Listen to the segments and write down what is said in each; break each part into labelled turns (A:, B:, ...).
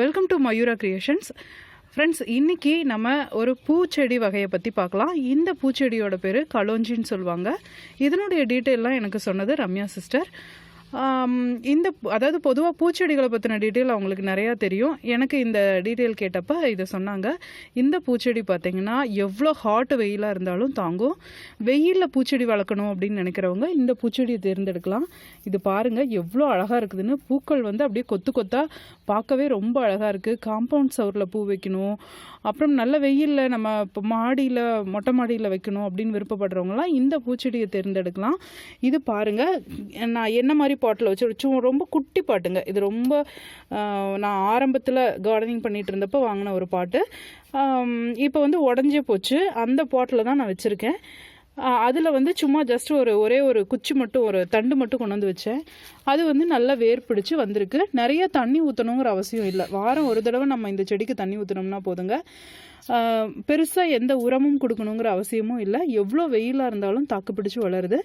A: Welcome to Mayura creations friends இன்றைக்கி நம்ம ஒரு பூச்செடி வகையை பற்றி பார்க்கலாம். இந்த பூச்செடியோட பேர் கலோஞ்சின்னு சொல்லுவாங்க. இதனுடைய டீட்டெயிலாம் எனக்கு சொன்னது ரம்யா சிஸ்டர் இந்த அதாவது பொதுவாக பூச்செடிகளை பற்றின டீட்டெயில் அவங்களுக்கு நிறையா தெரியும். எனக்கு இந்த டீட்டெயில் கேட்டப்ப இதை சொன்னாங்க. இந்த பூச்செடி பார்த்திங்கன்னா எவ்வளோ ஹாட் வெயிலாக இருந்தாலும் தாங்கும். வெயிலில் பூச்செடி வளர்க்கணும் அப்படின்னு நினைக்கிறவங்க இந்த பூச்செடியை தேர்ந்தெடுக்கலாம். இது பாருங்கள் எவ்வளோ அழகாக இருக்குதுன்னு. பூக்கள் வந்து அப்படியே கொத்து கொத்தாக பார்க்கவே ரொம்ப அழகாக இருக்குது காம்பவுண்ட் சவரில் பூ வைக்கணும். அப்புறம் நல்ல வெயிலில் நம்ம இப்போ மாடியில் மொட்டை மாடியில் வைக்கணும் அப்படின்னு விருப்பப்படுறவங்களாம் இந்த பூச்செடியை தேர்ந்தெடுக்கலாம். இது பாருங்கள் நான் என்ன மாதிரி பாட்டில் வச்சு சும் ரொம்ப குட்டி பாட்டுங்க. இது ரொம்ப நான் ஆரம்பத்தில் கார்டனிங் பண்ணிகிட்டு இருந்தப்போ வாங்கின ஒரு பாட்டு. இப்போ வந்து உடஞ்சே போச்சு. அந்த பாட்டில் தான் நான் வச்சுருக்கேன். அதில் வந்து சும்மா ஜஸ்ட் ஒரு ஒரே ஒரு குச்சி மட்டும் ஒரு தண்டு மட்டும் கொண்டு வந்து வச்சேன். அது வந்து நல்லா வேர் பிடிச்சி வந்திருக்கு. நிறைய தண்ணி ஊற்றணுங்கிற அவசியம் இல்லை. வாரம் ஒரு தடவை நம்ம இந்த செடிக்கு தண்ணி ஊற்றணும்னா போதுங்க. பெருசாக எந்த உரமும் கொடுக்கணுங்கிற அவசியமும் இல்லை. எவ்வளோ வெயிலாக இருந்தாலும் தாக்கு பிடிச்சி வளருது.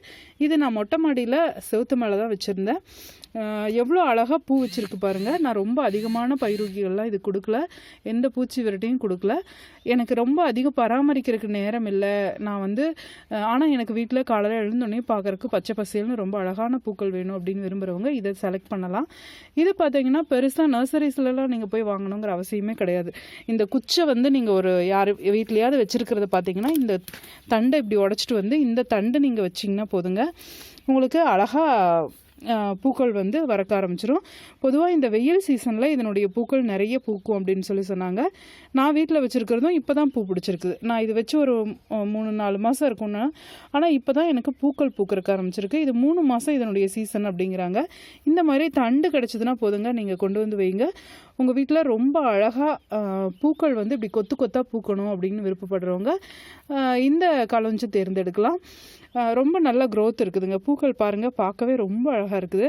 A: இது நான் மொட்டை மாடியில் செவுத்து மேலே தான் வச்சுருந்தேன் எவ்வளோ அழகாக பூ வச்சுருக்கு பாருங்கள் நான் ரொம்ப அதிகமான பயிரூக்கிகள்லாம் இது கொடுக்கல. எந்த பூச்சி விரட்டியும் கொடுக்கல. எனக்கு ரொம்ப அதிகம் பராமரிக்கிறதுக்கு நேரம் இல்லை. நான் வந்து ஆனால் எனக்கு வீட்டில் காலையில் எழுந்தோடனே பார்க்குறக்கு பச்சை பசேல்னு ரொம்ப அழகான பூக்கள் வேணும் அப்படின்னு விரும்புகிறவங்க இதை செலக்ட் பண்ணலாம். இது பார்த்தீங்கன்னா பெருசாக நர்சரிஸ்லலாம் நீங்கள் போய் வாங்கணுங்கிற அவசியமே கிடையாது. இந்த குச்சை வந்து நீங்கள் ஒரு யார் வீட்லையாவது வச்சுருக்கிறத பார்த்தீங்கன்னா இந்த தண்டை இப்படி உடச்சிட்டு வந்து இந்த தண்டை நீங்கள் வச்சிங்கன்னா போதுங்க. உங்களுக்கு அழகாக பூக்கள் வந்து வரக்க ஆரம்பிச்சிடும் பொதுவாக இந்த வெயில் சீசனில் இதனுடைய பூக்கள் நிறைய பூக்கும் அப்படின்னு சொல்லி சொன்னாங்க. நான் வீட்டில் வச்சுருக்கிறதும் இப்போ தான் பூ பிடிச்சிருக்குது நான் இது வச்சு ஒரு மூணு நாலு மாதம் இருக்கும்னா. ஆனால் இப்போ தான் எனக்கு பூக்கள் பூக்கிறக்க ஆரம்பிச்சிருக்கு. இது மூணு மாதம் இதனுடைய சீசன் அப்படிங்கிறாங்க. இந்த மாதிரி தண்டு கிடச்சிதுன்னா போதுங்க. நீங்கள் கொண்டு வந்து வைங்க. உங்கள் வீட்டில் ரொம்ப அழகாக பூக்கள் வந்து இப்படி கொத்து கொத்தாக பூக்கணும் அப்படின்னு விருப்பப்படுறவங்க இந்த களஞ்சு தேர்ந்தெடுக்கலாம். ரொம்ப நல்ல க்ரோத் இருக்குதுங்க. பூக்கள் பாருங்கள் பார்க்கவே ரொம்ப அழகாக இருக்குது.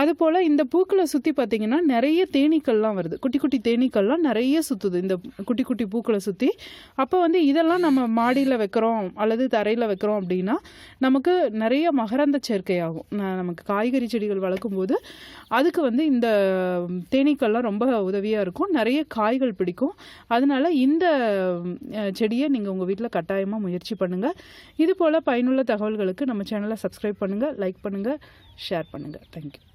A: அதுபோல் இந்த பூக்களை சுற்றி பார்த்திங்கன்னா நிறைய தேனீக்கள்லாம் வருது. குட்டி குட்டி தேனீக்கள்லாம் நிறைய சுற்றுது இந்த குட்டி குட்டி பூக்களை சுற்றி அப்போ வந்து இதெல்லாம் நம்ம மாடியில் வைக்கிறோம் அல்லது தரையில் வைக்கிறோம் அப்படின்னா நமக்கு நிறைய மகரந்த சேர்க்கை ஆகும் நமக்கு காய்கறி செடிகள் வளர்க்கும் போது அதுக்கு வந்து இந்த தேனீக்கள்லாம் ரொம்ப உதவியாக இருக்கும். நிறைய காய்கள் பிடிக்கும். அதனால் இந்த செடியை நீங்கள் உங்கள் வீட்டில் கட்டாயமாக முயற்சி பண்ணுங்கள் இது போல் பயனுள்ள தகவல்களுக்கு நம்ம சேனலை சப்ஸ்கிரைப் பண்ணுங்கள் லைக் பண்ணுங்கள் ஷேர் பண்ணுங்கள் தேங்க்யூ